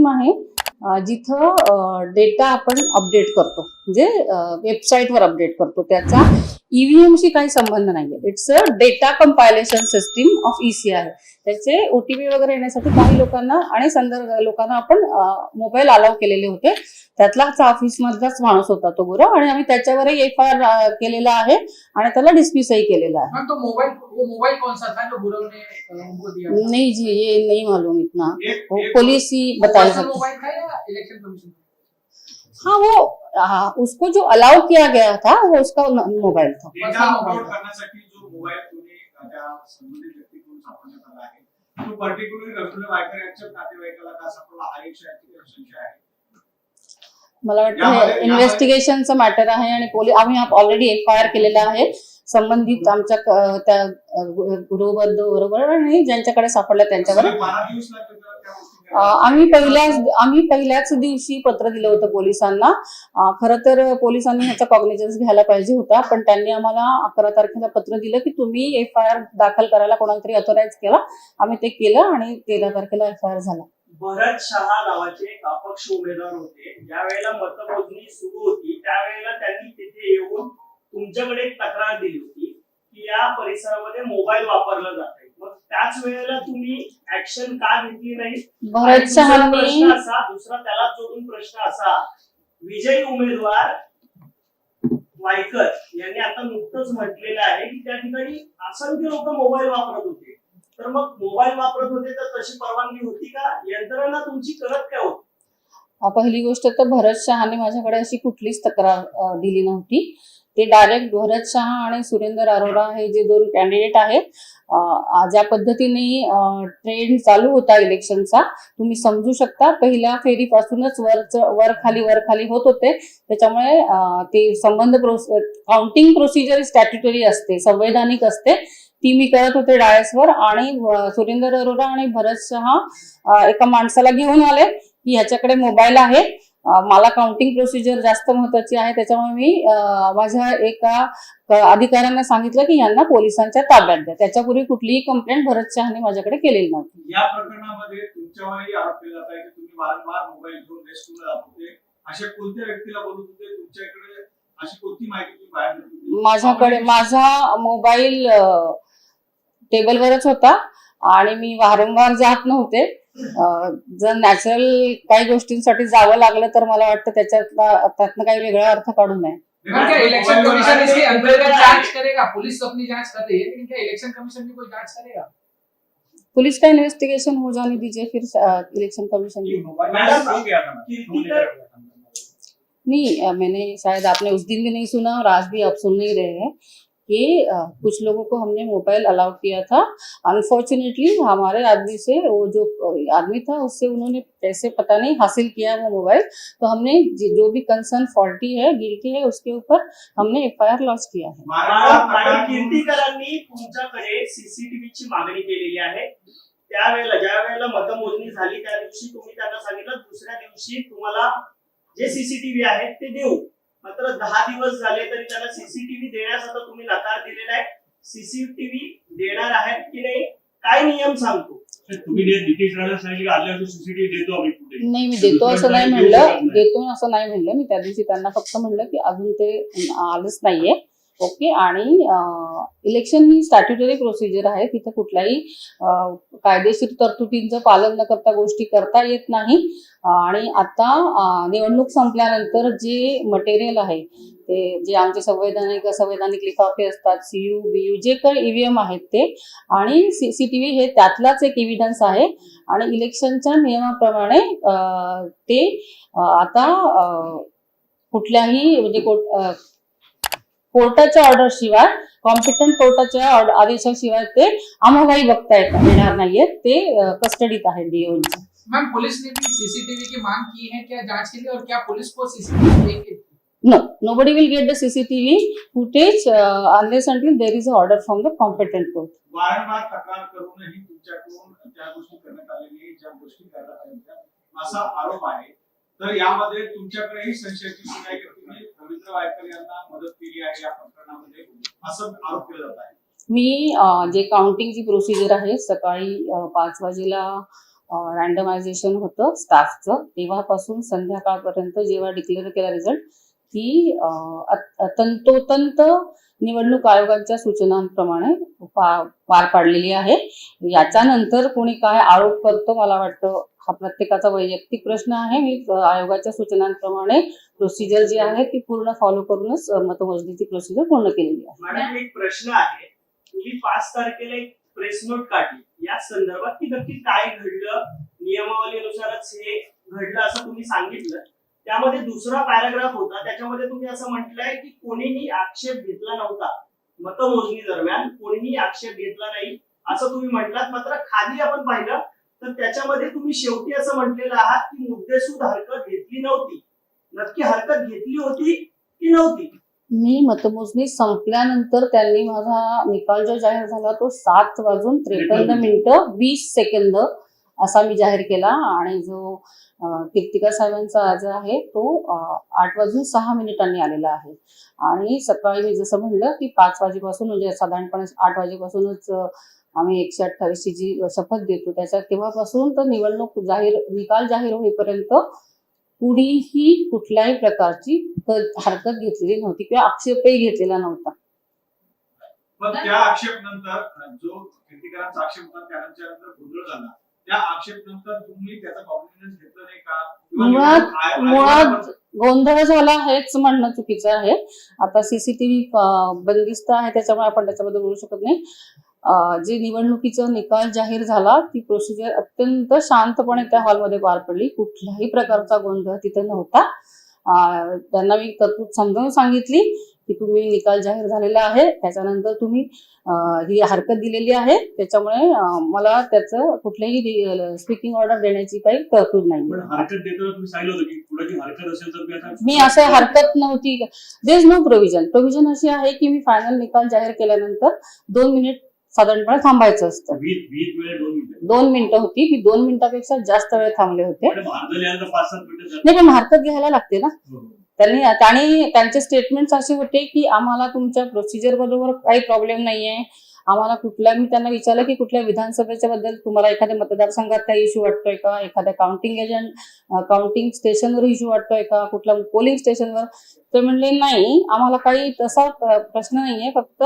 Team आहे जिथं data आपण अपडेट करतो. म्हणजे वेबसाईटवर अपडेट करतो. त्याचा ईव्हीएमशी काही संबंध नाहीये. It's a data compilation system of ECR आहे त्याचे ओटीपी वगैरे येण्यासाठी काही लोकांना आणि संदर्भ लोकांना आपण मोबाईल अलाव केलेले होते. त्यातलाच ऑफिस मधलाच माणूस होता तो गुरु आणि आम्ही त्याच्यावरही एफ आय आर केलेला आहे आणि त्याला डिस्मिसही केलेला है मैम तो मोबाइल वो मोबाइल कौन सा था जो गुरु ने अ, उनको दिया था? नहीं जी ये नहीं मालूम इतना. एक वो एक- पुलिस ही वो बता पर्सनल सकती मोबाइल था या इलेक्शन कमीशन हाँ वो हाँ, उसको जो अलाउ किया गया था वो उसका न- मोबाइल था. Data personal upload mobile. करण्यासाठी जो मोबाईल तुम्ही त्या संबंधित व्यक्तीकडून सापडण्यात आला आहे तो वायकर यांच्या नातेवाईकाला का सापडला? हा एक संशय आहे. मला वाटतं इन्व्हेस्टिगेशनचं मॅटर आहे आणि पोलीस आम्ही ऑलरेडी एफ आय आर केलेला आहे. संबंधित आमच्या त्या बरोबर आणि ज्यांच्याकडे सापडलं त्यांच्यावर. आम्ही पहिल्याच आम्ही पहिल्याच दिवशी पत्र दिलं होतं पोलिसांना. अ, खरं तर पोलिसांनी ह्याचा कॉग्निजन्स घ्यायला पाहिजे होता पण त्यांनी आम्हाला अकरा तारखेला पत्र दिलं की तुम्ही एफ आय आर दाखल करायला कोणाला तरी ऑथोराईज केला. आम्ही ते केलं आणि तेरा तारखेला एफ आय आर झाला. भरत शहा नावाचे एक अपक्ष उमेदवार होते. ज्या वेळेला मतमोजणी सुरू होती त्यावेळेला त्यांनी तिथे येऊन तुमच्याकडे एक तक्रार दिली होती की या परिसरामध्ये मोबाईल वापरला जात आहे मग त्याच वेळेला तुम्ही ऍक्शन का घेतली नाही? भरत शहानी. प्रश्न असा दुसरा त्याला जोडून प्रश्न असा. विजयी उमेदवार वायकर यांनी आता नुकतंच म्हटलेलं आहे की त्या ठिकाणी असंख्य लोक मोबाईल वापरत होते. तर मग मोबाईल वापरत होते तर तशी परवानगी होती का? यंत्रणा तुमची करत काय होती? पहिली गोष्ट तर भरत शहाने माझ्याकडे अशी कुठलीच तक्रार दिली नव्हती. ते डायरेक्ट भरत शहा आणि सुरेंदर अरोरा हे जे दोन कॅन्डिडेट आहेत ज्या पद्धतीने ट्रेंड चालू होता इलेक्शनचा तुम्ही समजू शकता पहिल्या फेरीपासूनच वर वर खाली वर खाली होत होते. त्याच्यामुळे ते संबंध काउंटिंग प्रोसिजर स्टॅट्युटरी असते संवैधानिक असते. ती मी करत होते डायसवर आणि सुरेंद्र अरोरा आणि भरत शहा एका माणसाला घेऊन आले. की ह्याच्याकडे मोबाईल आहे. मला काउंटिंग प्रोसिजर जास्त महत्वाची आहे त्याच्यामुळे मी माझ्या एका अधिकाऱ्यांना सांगितलं की यांना पोलिसांच्या ताब्यात द्या. त्याच्यापूर्वी कुठलीही कंप्लेंट भरत शहाने माझ्याकडे केलेली नव्हती. या प्रकरणामध्ये तुमच्यावरही आरोप केला जात आहे की तुम्ही वारंवार मोबाईल घेऊन रेस्टरूमला जात होते. अशा कोणत्या व्यक्तीला बोलत होते? तुमच्याकडे अशी कोणती माहिती तुम्ही बाहेर? माझ्याकडे माझा मोबाईल टेबलवरच होता आणि मी वारंवार जात नव्हते. जर नॅचरल काही गोष्टींसाठी जावं लागलं तर मला वाटतं त्याच्यात त्यातनं काही वेगळा अर्थ काढू नये. मैम क्या इलेक्शन कमीशन इसके अंतर्गत जांच करेगा पुलिस तो अपनी जांच कर रही है लेकिन क्या इलेक्शन कमीशन भी कोई जांच करेगा पुलिस का इन्वेस्टिगेशन हो जाने दीजिए फिर इलेक्शन कमीशन की नहीं मैंने शायद आपने उस दिन भी नहीं सुना और आज भी आप सुन नहीं रहे हैं। कि कुछ लोगों को हमने मोबाइल अलाउ किया था। अनफॉर्चुनेटली हमारे आदमी से, वो जो आदमी था, उससे उन्होंने कैसे पता नहीं हासिल किया वो मोबाइल। तो हमने जो भी कंसर्न फॉल्टी है, गिल्टी है, उसके ऊपर हमने एफ़ आई आर लॉन्च किया है। वारंवार मॅडम मॅडम तक्रार करून- कीर्तिकरांनी तुमच्याकडे सीसीटीव्हीची मागणी केलेली आहे। त्यावेळेला ज्या वेळेला मतमोजणी झाली, त्या दिवशी तुम्ही त्यांना सांगितलं, दुसऱ्या दिवशी तुम्हाला जे सीसीटीव्ही आहेत, ते देऊ. मात्र दहा दिवस झाले तरी त्यांना सीसीटीव्ही देण्यास आता तुम्ही नकार दिलेला आहे. सीसीटीव्ही देणार आहेत की नाही? काय नियम सांगतो? तुम्ही जे नितीश राणा सांगितलं आदल्या दिवशी सीसीटीव्ही देतो आम्ही पुढे. नाही मी देतो असं नाही म्हणलं. देतो असं नाही म्हणलं. मी त्या दिवशी त्यांना फक्त म्हणलं की अजून ते आलंच नाहीये. ओके आणि इलेक्शन ही स्टॅट्युटरी प्रोसिजर आहे. तिथं कुठल्याही कायदेशीर तरतुदींचं पालन न करता गोष्टी करता येत नाही. आणि आता निवडणूक संपल्यानंतर जे मटेरियल आहे ते जे आमचे संवैधानिक संवैधानिक लिफाफे असतात सीयू बीयू जे काही ईव्हीएम आहेत ते आणि सी सी टीव्ही हे त्यातलाच एक एव्हिडन्स आहे. आणि इलेक्शनच्या नियमाप्रमाणे ते आता कुठल्याही म्हणजे कोट कोर्टाच्या ऑर्डर शिवाय कॉम्पिटंट कोर्टाच्या ऑर्डर आदेशाशिवाय ते आम्हालाही बघता येत येणार नाहीयेत ते कस्टडीत आहे डीओची मैम पुलिस ने भी सीसीटीवी की मांग की है क्या? जांच के लिए और क्या पुलिस को सीसीटीवी देंगे? No nobody will get the CCTV footage uh, unless until there is a order from the competent court. वारंवार तक्रार करूनही तुमच्याकडून त्या गोष्टी करण्यात आल्या नाही ज्या गोष्टी करण्यात आल्या असा आरोप आहे. तर यामध्ये तुमच्याकडेही संशयाची सुरू आहे की तुम्ही रवींद्र वायकर यांना मदत केली आहे या प्रकरणामध्ये असं आरोप केला जात आहे. मी जे काउंटिंगची प्रोसिजर आहे सकाळी पाच वाजेला रँडमायझेशन होतं स्टाफचं तेव्हापासून संध्याकाळपर्यंत जेव्हा डिक्लेअर केला रिझल्ट ती तंतोतंत निवडणूक आयोगाच्या सूचनांप्रमाणे पार पाडलेली आहे. याच्या नंतर कोणी काय आरोप करतो मला वाटतं हा प्रत्येकाचा वैयक्तिक प्रश्न आहे. मी आयोगाच्या सूचनांप्रमाणे प्रोसिजर जी आहे ती पूर्ण फॉलो करूनच मतमोजणीची प्रोसिजर पूर्ण केलेली आहे. मॅडम एक प्रश्न आहे. तुम्ही पाच तारखेला एक प्रेस नोट काढली. या संदर्भात की नक्की काय घडलं? नियमावलीनुसारच हे घडलं असं तुम्ही सांगितलं. त्यामध्ये दुसरा पॅराग्राफ होता. त्याच्यामध्ये तुम्ही असं म्हटलंय की कोणीही आक्षेप घेतला नव्हता. मतमोजणी दरम्यान कोणीही आक्षेप घेतला नाही. असं तुम्ही म्हटलात. मात्र खाली आपण पाहिलं तर त्याच्यामध्ये तुम्ही शेवटी असं म्हटलेलं आहात की मुद्देसूद हरकत घेतली नव्हती. नक्की हरकत घेतली होती की नव्हती? मी मतमोजणी संपल्यानंतर त्यांनी माझा निकाल जो जाहीर झाला तो सात वाजून त्रेपन्न मिनिटं वीस सेकंद असा मी जाहीर केला आणि जो किर्तिका कीर्तिका साहेबांचा आज आहे तो आठ वाजून सहा मिनिटांनी आलेला आहे. आणि सकाळी मी जसं म्हणलं की पाच वाजेपासून म्हणजे साधारणपणे आठ वाजेपासूनच आम्ही एकशे अठ्ठावीसची जी शपथ देतो त्याच्या तेव्हापासून तर निवडणूक जाहीर निकाल जाहीर होईपर्यंत कुणीही कुठल्याही प्रकारची हरकत घेतलेली नव्हती किंवा आक्षेपही घेतलेला नव्हता. पण त्या आक्षेप नंतर जो कीर्तिकरांचा आक्षेप होता त्यानंतर गोंधळ झाला मुळात- मुळात गोंधळ झाला हेच म्हणणं चुकीचं आहे. आता सीसीटीव्ही बंदिस्त आहे त्याच्यामुळे आपण त्याच्याबद्दल बोलू शकत नाही. जे निवडणुकीचा निकाल जाहीर झाला ती प्रोसिजर अत्यंत शांतपणे त्या हॉलमध्ये पार पडली. कुठल्याही प्रकारचा गोंधळ तिथे नव्हता. त्यांना मी तरतूद समजावून सांगितली. की तुम्ही निकाल जाहीर झालेला आहे त्याच्यानंतर तुम्ही ही हरकत दिलेली आहे. त्याच्यामुळे मला त्याचं कुठल्याही स्पीकिंग ऑर्डर देण्याची काही तरतूद नाही. मी असं हरकत नव्हती. There is no provision provision अशी आहे की मी फायनल निकाल जाहीर केल्यानंतर दोन मिनिट साधारणपणे थांबायचं असतं. दोन मिनिटं होती. मी दोन मिनिटापेक्षा जास्त वेळ थांबले होते. नाही पण हरकत घ्यायला लागते ना. हो. त्यांनी त्यांनी त्यांचे स्टेटमेंट्स असे होते की आम्हाला तुमच्या प्रोसिजर बरोबर काही प्रॉब्लेम नाहीये. आम्हाला कुठल्या मी त्यांना विचारलं की कुठल्या विधानसभेच्या बद्दल तुम्हाला एखाद्या मतदारसंघात काही इश्यू वाटतोय का? एखाद्या काउंटिंग एजंट काउंटिंग स्टेशनवर इश्यू वाटतोय का? कुठल्या पोलिंग स्टेशनवर ते म्हणले नाही आम्हाला काही तसा प्र- प्रश्न नाहीये. फक्त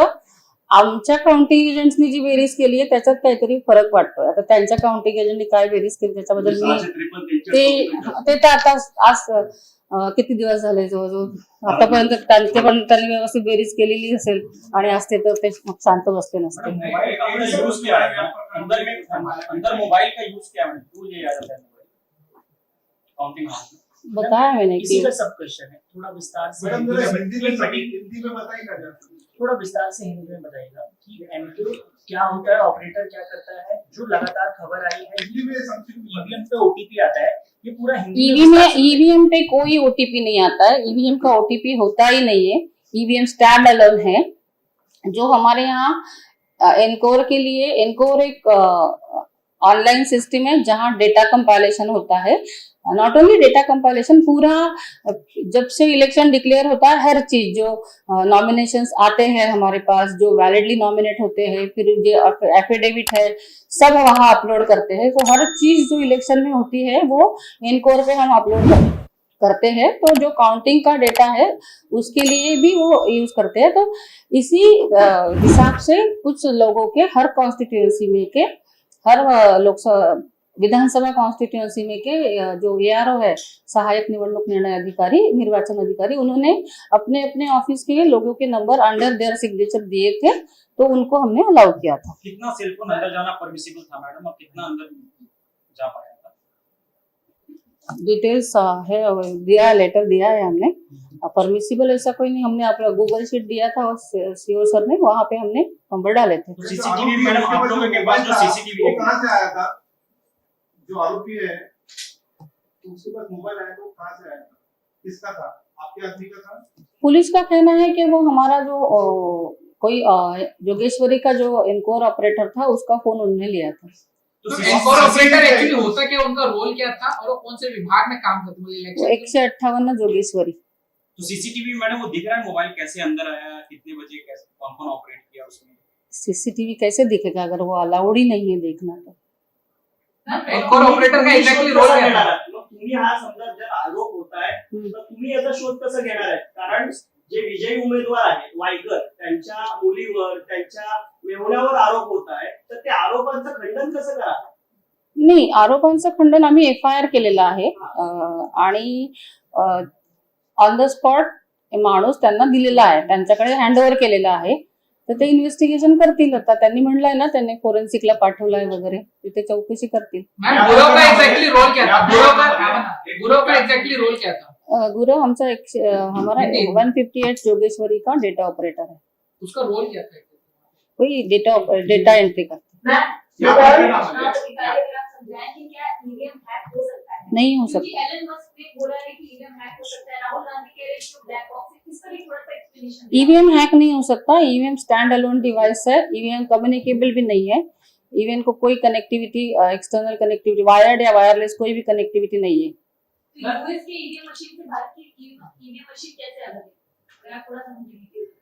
आमच्या काउंटिंग एजंट्सनी जी बेरीज केली आहे त्याच्यात काहीतरी फरक वाटतोय. आता त्यांच्या काउंटिंग एजंटनी काय बेरीज केली त्याच्याबद्दल मी ते ते तर आता आज किती दिवस झाले जवळजवळ? आतापर्यंत त्यांचे पण त्यांनी व्यवस्थित बेरीज केलेली असेल आणि असते तर ते शांत बसले नसते. है है है बताया मैंने इसी कि का सब क्वेश्चन है थोड़ा विस्तार से हिंदी में हिंदी हिंदी में बताइए ना जरा थोड़ा विस्तार से हिंदी में बताइएगा कि एमक्यू क्या होता है ऑपरेटर क्या करता है जो लगातार खबर आई है हिंदी में समथिंग ईवीएम पे ओटीपी आता है ये पूरा ईवीएम में ईवीएम पे कोई ओटीपी नहीं आता है। ईवीएम का ओटीपी होता ही नहीं है। ईवीएम स्टैंड अलोन है। जो हमारे यहाँ एनकोर के लिए एनकोर एक ऑनलाइन सिस्टम है जहाँ डेटा कंपाइलेशन होता है। नॉट ओनली डेटा कंपाइलेशन पूरा जब से इलेक्शन डिक्लेयर होता है हर चीज़ जो नॉमिनेशंस आते हैं हमारे पास जो वैलिडली नॉमिनेट होते हैं फिर जो एफिडेविट है सब वहाँ अपलोड करते हैं। तो हर चीज़ जो इलेक्शन में होती है वो इनकोर पे हम अपलोड कर, करते हैं। तो जो काउंटिंग का डेटा है उसके लिए भी वो यूज़ करते हैं। तो इसी हिसाब से कुछ लोगों के हर कॉन्स्टिट्यूएंसी में के हर लोकसभा विधानसभा कॉन्स्टिट्यूएंसी में के जो एआरओ है, सहायक निवडणूक निर्णय अधिकारी, निर्वाचन अधिकारी, उन्होंने अपने अपने ऑफ़िस के लोगों के नंबर अंडर देयर सिग्नेचर दिए थे तो उनको हमने अलाउ किया था। कितना सेलफोन अंदर जाना परमिसिबल था मैडम और कितना अंदर जा पाया डिटेल्स है दिया लेटर दिया है हमने। परमिसिबल ऐसा कोई नहीं हमने अपना गूगल शीट दिया था और सीओ सर ने वहाँ पे हमने नंबर डाले थे। तो सीसीटीवी मैडम आप लोगों के पास जो सीसीटीवी वो कहाँ से आया था? जो आरोपी है उसके पास मोबाइल आया था कहाँ से आया था? किसका था? आपके आदमी का था? पुलिस का कहना है कि वो हमारा जो कोई जोगेश्वरी का जो इनकोर ऑपरेटर था उसका फ़ोन उन्होंने लिया था। एनकोर ऑपरेटर एक्चुअली होता क्या? उनका रोल क्या था? और वो कौन से विभाग में काम करते? मतलब वो इलेक्शन एकशे अट्ठावन्न जोगेश्वरी। तो सीसीटीवी मैडम वो दिख रहा है मोबाइल कैसे अंदर आया? कितने बजे कैसे कौन कौन ऑपरेट किया उसमें सीसीटीवी कैसे दिखेगा? अगर वो अलाउड ही नहीं है देखना तो। ऑपरेटर का एक्झॅक्टली रोल? मग तुम्ही हा समजा जर आरोप होत आहे. तर तुम्ही याचा शोध कसं घेणार आहे? कारण जे विजयी उमेदवार आहेत वायकर त्यांच्या मुलीवर त्यांच्या मेहुण्यावर आरोप होत आहे तर त्या आरोपांचं खंडन कसं करा नाही आरोपांचं खंडन आम्ही एफ आय आर केलेलं आहे आणि ऑन द स्पॉट माणूस त्यांना दिलेला आहे. त्यांच्याकडे हँडओव्हर केलेला आहे. तर ते इन्व्हेस्टिगेशन करतील. आता त्यांनी म्हणलंय ना त्यांनी फोरेन्सिकला पाठवलंय वगैरे. तिथे चौकशी करतील. गुरव गुरु आमचा एक हमारा। वन फिफ्टी एट जोगेश्वरी का डेटा ऑपरेटर है उसका रोल क्या था? वही डेटा डेटा एंट्री करता या प्रकरणामध्ये नहीं हो। सकता क्योंकि एलन मस्क ने बोला है कि ईवीएम हैक हो सकता है। राहुल गांधी कह रहे हैं कि ब्लैक बॉक्स है। इस पर भी थोड़ा सा एक्सप्लेनेशन ईवीएम हैक नहीं हो सकता। ईवीएम स्टैंड अलोन डिवाइस है। ईवीएम कम्युनिकेबल भी नहीं है। ईवीएम को कोई कनेक्टिविटी एक्सटर्नल कनेक्टिविटी वायर्ड या वायरलेस कोई भी कनेक्टिविटी नहीं है। यूएस के ईवीएम मशीन से भारत की ईवीएम मशीन कैसे अलग है? अगर आप थोड़ा सा मुझे detail बताएं।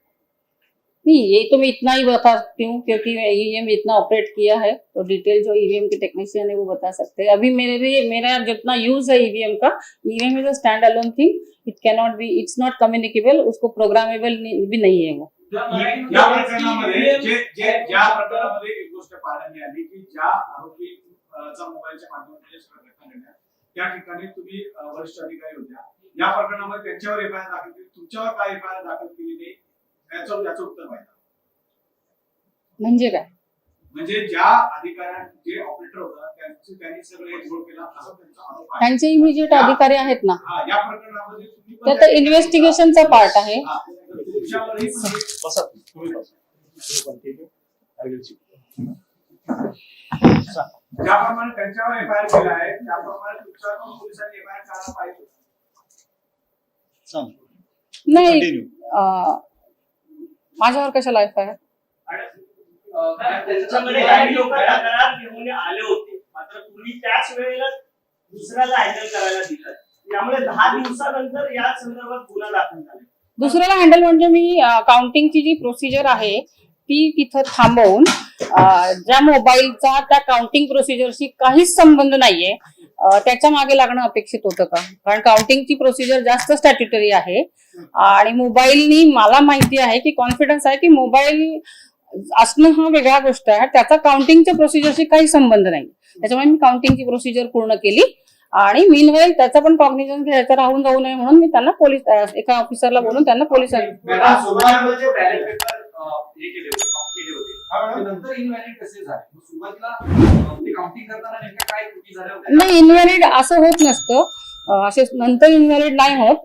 नहीं ये तो मैं इतना ही बता सकती हूँ क्योंकि ईवीएम इतना ऑपरेट किया है तो डिटेल जो ईवीएम के टेक्नीशियन है वो बता सकते हैं। अभी मेरे लिए मेरा जितना यूज है ईवीएम का EVM is a standalone thing it can not be it's not communicable उसको प्रोग्रामेबल भी नहीं है वो। प्रकरणामध्ये ज्या प्रकरणामध्ये एक गोष्ट पाहायला आली की ज्या आरोपी अ, चा मोबाईलच्या माध्यमातून या सगळ्या घटना घडल्या त्या ठिकाणी तुम्ही वरिष्ठ अधिकारी होत्या. या प्रकरणामध्ये त्यांच्यावर एफ आय दाखल केली तुमच्यावर काय एफ आय दाखल केली नाही याचं याचं उत्तर पाहिजे म्हणजे काय? म्हणजे ज्या अधिकाऱ्या जे ऑपरेटर होता त्यांची त्यांनी सगळे घोळ केला असं त्यांचा आरोप आहे. त्यांचे इमिजिएट अधिकारी आहेत ना? हा, या प्रकरणामध्ये तुम्ही पण ते तर इन्व्हेस्टिगेशनचा पार्ट आहे. हा, तर तुमच्यावरही हे- बसा तुम्ही बसा. ज्याप्रमाणे त्यांच्यावर एफ आय आर केला आहे त्याप्रमाणे तुमच्यावर पण पोलिसांनी एफ आय आर करायला पाहिजे. नाही अं, माझ्यावर कशाला एफ आय तुम्ही त्याच वेळेला दुसऱ्याला हँडल म्हणजे मी काउंटिंगची जी प्रोसिजर आहे ती तिथं थांबवून ज्या मोबाईलचा त्या काउंटिंग प्रोसिजरशी काहीच संबंध नाहीये. त्याच्यामागे लागणं अपेक्षित होतं का? कारण काउंटिंगची प्रोसिजर जास्त स्टॅट्युटरी आहे. आणि मोबाईलनी मला माहिती आहे की कॉन्फिडन्स आहे की मोबाईल असणं हा वेगळा गोष्ट आहे. त्याचा काउंटिंगच्या प्रोसिजरशी काही संबंध नाही. त्याच्यामुळे मी काउंटिंगची प्रोसिजर पूर्ण केली. आणि मीनवेल त्याचा पण कॉग्निजन घ्यायचा राहून जाऊ नये म्हणून मी त्यांना पोलीस एका ऑफिसरला बोलून त्यांना पोलिसांना हे हा, नाही इनव्हॅलिड असं होत नसतं. असे नंतर इनव्हॅलिड नाही होत.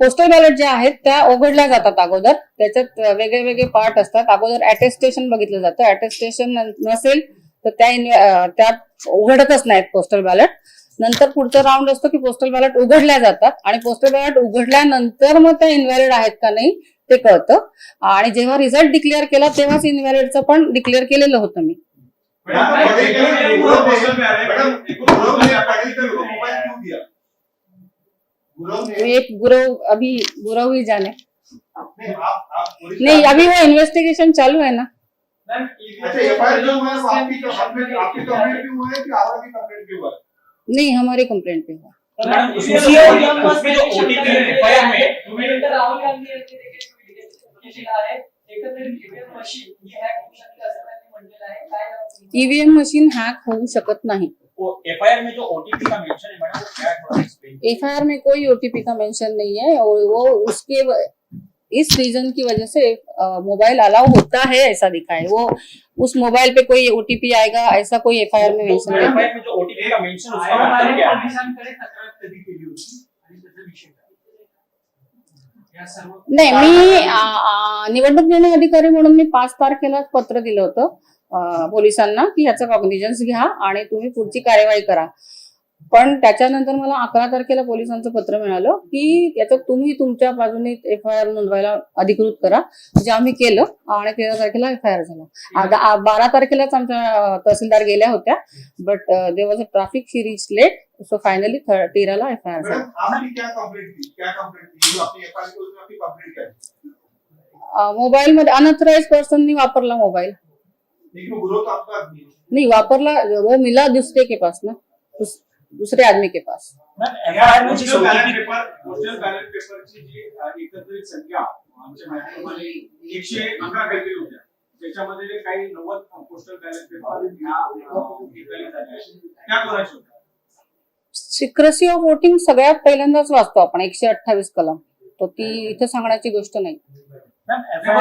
पोस्टल बॅलेट ज्या आहेत त्या उघडल्या जातात अगोदर. त्याच्यात वेगळे वेगळे पार्ट असतात. अगोदर अटेस्टेशन बघितलं जातं. अटेस्टेशन नसेल तर त्या त्यात उघडतच नाहीत पोस्टल बॅलेट नंतर पुढचा राऊंड असतो की पोस्टल बॅलेट उघडल्या जातात. आणि पोस्टल बॅलेट उघडल्यानंतर मग त्या इनव्हॅलिड आहेत का नाही ते कळतं. आणि जेव्हा रिझल्ट डिक्लेअर केला तेव्हाच इनव्हॅलिडचं पण डिक्लेअर केलेलं होतं मी. दिया एक गुरव अभी गुरव ही जाने नहीं अभी वो इन्वेस्टिगेशन चालू है ना. नहीं हमारी कंप्लेंट पे हुआ मॅडम, उसमें उसमें जो- जो- उसमें जो OTP है, FIR में तुम्ही राहुल गांधी यांनी देखील केलेला आहे एकंदरीत ईव्हीएम मशीन ही हॅक होऊ शकते असं त्यांनी म्हटलेलं आहे काय नाव तुमचं? ईव्हीएम मशीन हॅक होऊ शकत नाही वो एफआईआर में जो ओटीपी का मेंशन है मैडम वो क्या है थोड़ा एक्सप्लेन एफ में कोई ओटीपी का मेंशन नहीं है और वो उसके व- इस रीजन की वजह से मोबाइल अलाउ होता है ऐसा दिखा है। वो उस मोबाइल पे कोई ओटीपी आएगा ऐसा कोई एफ में मेंशन नहीं है एफआईआर में जो ओटीपी का मेंशन है? नाही मी निवडणूक निर्णय अधिकारी म्हणून मी पाच तारखेला पत्र दिलं होतं पोलिसांना की ह्याचं कॉग्निजन्स घ्या आणि तुम्ही पुढची कार्यवाही करा. पण त्याच्यानंतर मला अकरा तारखेला पोलिसांचं पत्र मिळालं की याच्यात तुम्ही तुमच्या बाजूने एफ आय आर नोंदवायला अधिकृत करा. जे आम्ही केलं आणि तेरा तारखेला एफ आय आर झाला बारा तारखेलाच आमच्या तहसीलदार गेल्या होत्या but they was a traffic she reach late so finally तेराला एफ आय आर झाला है मोबाईल मध्ये अनऑथराइज पर्सननी वापरला मोबाईल. है. नहीं वापरला वो मिला दूसरे के पास ना दूसरे आदमी के पास. त्याच्यामध्ये काही नव्वद पोस्टल बॅलेट पेपर होत्या? सिक्रेसी ऑफ वोटिंग सगळ्यात पहिल्यांदाच वाचतो आपण एकशे अठ्ठावीस कलम. तो ती इथे सांगण्याची गोष्ट नाही. हे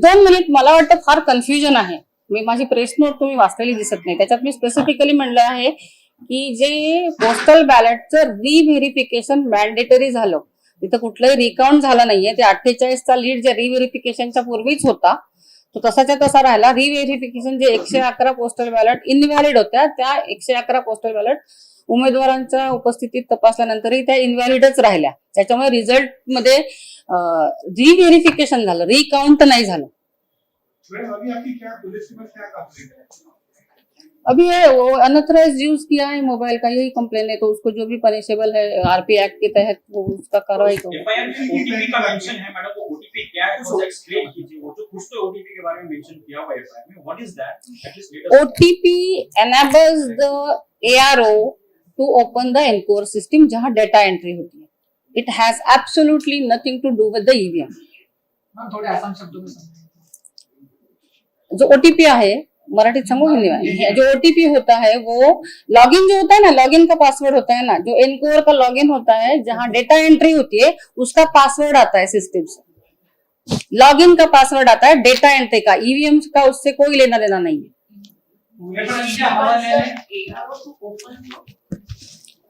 दोन मिनिट मला वाटतं फार कन्फ्युजन आहे. मी माझी प्रेस नोट तुम्ही वाचलेली दिसत नाही. त्याच्यात मी स्पेसिफिकली म्हणलं आहे की जे पोस्टल बॅलेटचं रिव्हेरिफिकेशन मॅन्डेटरी झालं तिथं कुठलंही रिकाउंट झालं नाहीये. ते अठ्ठेचाळीसचा लीड जे रिव्हेरिफिकेशनच्या पूर्वीच होता तो तसाच्या तसा राहिला. रिव्हेरिफिकेशन जे एकशे अकरा पोस्टल बॅलेट इनव्हॅलिड होत्या त्या एकशे अकरा पोस्टल बॅलेट उमेदवारांच्या उपस्थितीत तपासल्यानंतरही त्या इनव्हॅलिडच राहिल्या. त्याच्यामुळे रिझल्टमध्ये रिव्हेरिफिकेशन झालं. रिकाउंट नाही झालं. अभी आपकी क्या पुलिस के पास क्या कंप्लेंट है? अभी ये वो अनऑथराइज यूज़ किया है मोबाइल का यही कंप्लेन है तो उसको जो भी पनिशेबल है आरपी एक्ट के तहत वो उसका कार्रवाई करो। ओटीपी का मेंशन है मैडम वो ओटीपी क्या है? थोड़ा एक्सप्लेन कीजिए वो जो कुछ तो ओटीपी के बारे में मेंशन किया हुआ है एफ़ आई आर में what is that OTP enables the ARO to open the encore system जहाँ डेटा एंट्री होती है। It has absolutely nothing to do with the EVM ma'am थोड़े आसान शब्दों में समझाइए। जो ओटीपी आहे मराठीत सांगू हिंदी में जो ओटीपी होता है वो लॉगिन जो होता है ना लॉगिन का पासवर्ड होता है ना जो एनकोर का लॉगिन होता है जहाँ डेटा एंट्री होती है उसका पासवर्ड आता है सिस्टम से. लॉगिन का पासवर्ड आता है डेटा एंट्री का. ईवीएम का उससे कोई लेना देना नहीं है.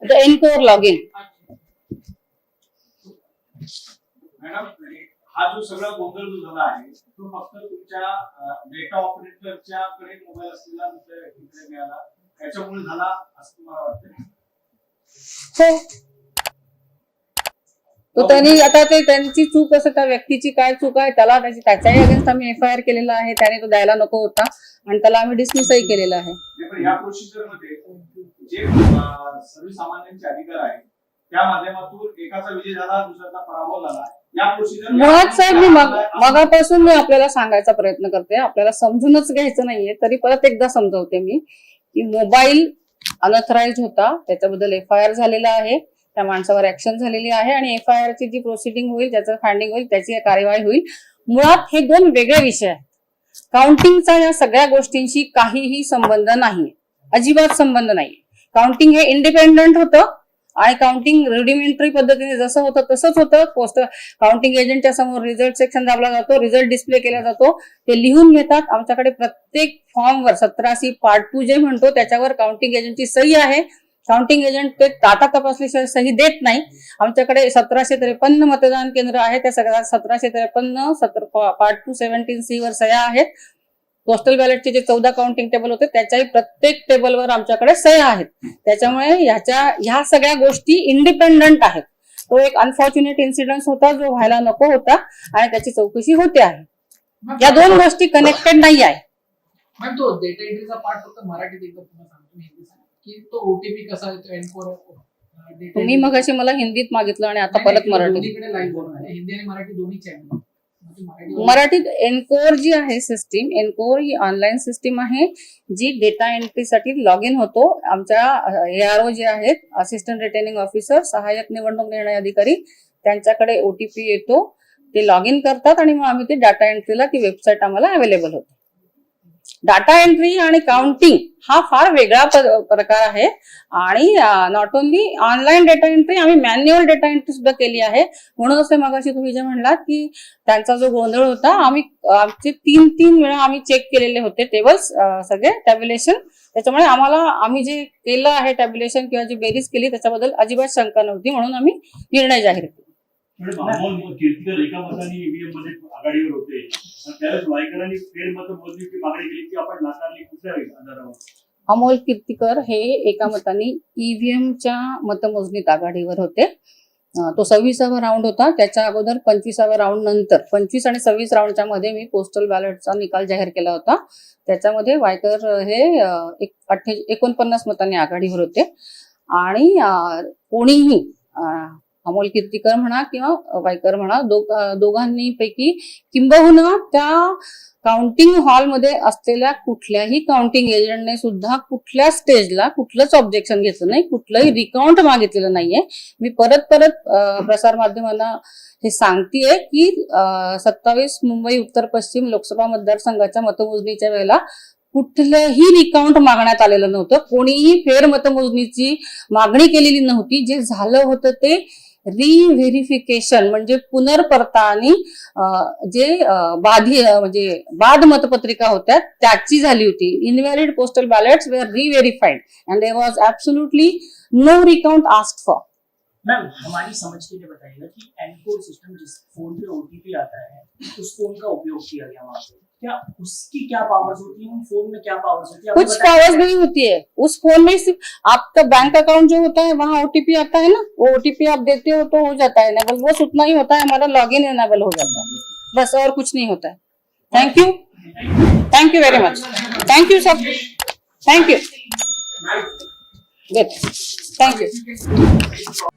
द एनकोर लॉगिन मॅडम हा जो सगळा गोंधळ जो झाला आहे तो फक्त तुमच्या डेटा ऑपरेटरच्या कडे मोबाईल असलेला दुसऱ्या व्यक्तीकडे मिळाला. त्याच्यामुळे झाला असं तुम्हाला वाटतं हो. तो त्यांनी आता ते त्यांची चूक असं त्या व्यक्तीची काय चूक आहे त्याला त्याची त्याच्याही अगेन्स्ट आम्ही एफ आय आर केलेला आहे त्याने तो द्यायला नको होता आणि त्याला आम्ही डिसमिसही केलेला आहे. या प्रोसिजरमध्ये जे सर्वसामान्यांचे अधिकार आहेत त्या माध्यमातून एकाचा विजय झाला दुसऱ्याचा पराभव झाला. या मुळात साहेब मी मग मगापासून मी आपल्याला सांगायचा प्रयत्न करते. आपल्याला समजूनच घ्यायचं नाहीये तरी परत एकदा समजवते मी की मोबाईल अनऑथराइज होता. त्याच्याबद्दल एफ आय आर झालेला आहे. त्या माणसावर ऍक्शन झालेली आहे आणि एफ आय आर ची जी प्रोसिडिंग होईल त्याचं फायंडिंग होईल त्याची कार्यवाही होईल. मुळात हे दोन वेगळे विषय आहेत. काउंटिंगचा या सगळ्या गोष्टींशी काहीही संबंध नाही अजिबात संबंध नाही काउंटिंग हे इंडिपेंडंट होतं. आणि काउंटिंग रेडिमेंटरी पद्धतीने जसं होतं तसंच होतं. पोस्ट काउंटिंग एजंटच्या समोर रिझल्ट सेक्शन दाबला जातो रिझल्ट डिस्प्ले केला जातो. ते लिहून घेतात. आमच्याकडे प्रत्येक फॉर्मवर सतराशी पार्ट टू जे म्हणतो त्याच्यावर काउंटिंग एजंटची सही आहे. काउंटिंग एजंट ते डाटा तपासल्याशिवाय सही देत नाही. आमच्याकडे सतराशे त्रेपन्न मतदान केंद्र आहे त्या सगळ्या सतराशे त्रेपन्न सत्र पार्ट टू सेव्हन्टीन सी वर सह्या आहेत. पोस्टल बॅलेटचे जे चौदा काउंटिंग टेबल होते त्याच्याही प्रत्येक टेबलवर आमच्याकडे सह्या आहेत. त्याच्यामुळे ह्याच्या ह्या सगळ्या गोष्टी इंडिपेंडंट आहेत. तो एक अनफॉर्च्युनेट इन्सिडेंट होता जो व्हायला नको होता आणि त्याची चौकशी होते आहे. या दोन गोष्टी कनेक्टेड नाही आहे. तो डेटा एंट्रीचा पार्ट फक्त मराठीत एकदा पुन्हा सांगतो मी हिंदी सांगतो की तो ओटीपी कसा येतो एनकोर तुम्ही मग अशी मला हिंदीत मागितलं आणि आता परत आहे. हिंदी आणि मराठी दोन्ही चॅनल मराठीत एनकोर जी आहे सिस्टीम एनकोर ही ऑनलाईन सिस्टीम आहे जी डेटा एंट्रीसाठी लॉग इन होतो. आमच्या एआरओ जे आहेत असिस्टंट रिटर्निंग ऑफिसर सहाय्यक निवडणूक निर्णय अधिकारी त्यांच्याकडे ओटीपी येतो. ते लॉग इन करतात आणि मग आम्ही ते डाटा एंट्रीला ती वेबसाईट आम्हाला अवेलेबल होते. डाटा एंट्री आणि काउंटिंग हा फार वेगळा प्रकार आहे. आणि not only online data entry आम्ही मॅन्युअल डेटा एंट्री सुद्धा केली आहे. म्हणून असे मगाशी तुम्ही जे म्हणलात की त्यांचा जो गोंधळ होता आम्ही आमचे तीन तीन वेळा आम्ही चेक केलेले होते टेबल्स सगळे टॅब्युलेशन त्याच्यामुळे आम्हाला आम्ही जे केलं आहे टॅब्युलेशन किंवा जी बेरीज केली त्याच्याबद्दल अजिबात शंका नव्हती. म्हणून आम्ही निर्णय जाहीर केला. म्हणजे कीर्तिकर एका मताने ईव्हीएममध्ये आघाडीवर होते. त्यावेळेस वायकरांनी फेरमत मोजणीची मागणी केली की आपण नाकारली कुठल्या आधारावर अमोल कीर्तिकर हे एका मताने ईव्हीएमच्या मतमोजणीत आघाडीवर होते. तो सव्वीसावा राऊंड होता. त्याच्या अगोदर पंचवीसाव्या राऊंड नंतर पंचवीस आणि सव्वीस राऊंडच्या मध्ये मी पोस्टल बॅलेटचा निकाल जाहीर केला होता. त्याच्यामध्ये वायकर हे एक अठ्ठे एकोणपन्नास मतांनी आघाडीवर होते. आणि कोणीही अमोल कीर्तीकर म्हणा किंवा वायकर म्हणा दोघांनी पैकी किंबहुना त्या काउंटिंग हॉलमध्ये असलेल्या कुठल्याही काउंटिंग एजंटने सुद्धा कुठल्या स्टेजला कुठलंच ऑब्जेक्शन घेतलं नाही कुठलंही रिकाउंट मागितलेलं नाहीये. मी परत परत प्रसारमाध्यमांना हे सांगतेय की सत्तावीस मुंबई उत्तर पश्चिम लोकसभा मतदारसंघाच्या मतमोजणीच्या वेळेला कुठलंही रिकाउंट मागण्यात आलेलं नव्हतं. कोणीही फेर मतमोजणीची मागणी केलेली नव्हती. जे झालं होतं ते रिव्हेरिफिकेशन म्हणजे पुनर्पडताळणी जे बाधी म्हणजे बाद मतपत्रिका होत्या त्याची झाली होती. Invalid postal ballots were reverified and there was absolutely no recount ask for ma'am हमारी समझ के लिए बताइएगा कि एनकोड सिस्टम जिस फ़ोन पे ओटीपी आता है उस फ़ोन का उपयोग किया गया वहाँ पे। क्या उसकी क्या पावर्स होती है? उन फ़ोन में क्या पावर्स होती है? कुछ पावर्स नहीं होती है। उस फ़ोन में सिर्फ़ आपका बैंक अकाउंट जो होता है वहाँ ओटीपी आता है ना वो ओटीपी आप देते हो तो हो जाता है एनेबल बस उतना ही होता है हमारा लॉग इन एनेबल हो जाता है। बस और कुछ नहीं होता है। Thank you thank you very much thank you sub thank you good thank you